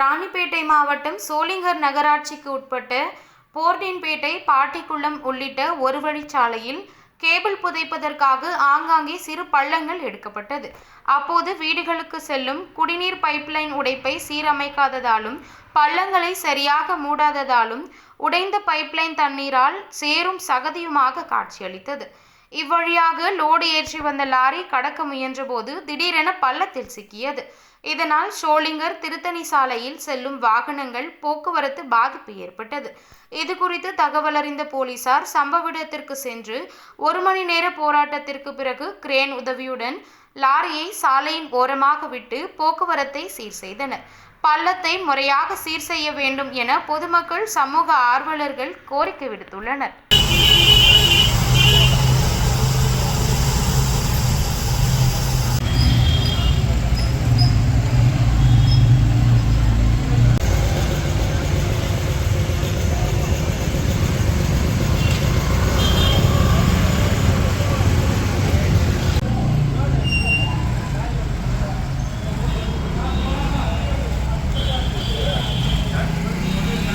ராணிப்பேட்டை மாவட்டம் சோளிங்கர் நகராட்சிக்கு உட்பட்ட போர்டின்பேட்டை பாட்டிக்குளம் உள்ளிட்ட ஒரு வழிச்சாலையில் கேபிள் புதைப்பதற்காக ஆங்காங்கே சிறு பள்ளங்கள் எடுக்கப்பட்டது. அப்போது வீடுகளுக்கு செல்லும் குடிநீர் பைப்லைன் உடைப்பை சீரமைக்காததாலும் பள்ளங்களை சரியாக மூடாததாலும் உடைந்த பைப்லைன் தண்ணீரால் சேரும் சகதியுமாக காட்சியளித்தது. இவ்வழியாக லோடு ஏற்றி வந்த லாரி கடக்க முயன்றபோது திடீரென பள்ளத்தில் சிக்கியது. இதனால் ஷோலிங்கர் திருத்தணி சாலையில் செல்லும் வாகனங்கள் போக்குவரத்து பாதிப்பு ஏற்பட்டது. இது குறித்து தகவலறிந்த போலீசார் சம்பவ இடத்திற்கு சென்று ஒரு மணி நேர போராட்டத்திற்கு பிறகு கிரேன் உதவியுடன் லாரியை சாலையின் ஓரமாக விட்டு போக்குவரத்தை சீர் செய்தனர். பள்ளத்தை முறையாக சீர் செய்ய வேண்டும் என பொதுமக்கள் சமூக ஆர்வலர்கள் கோரிக்கை விடுத்துள்ளனர்.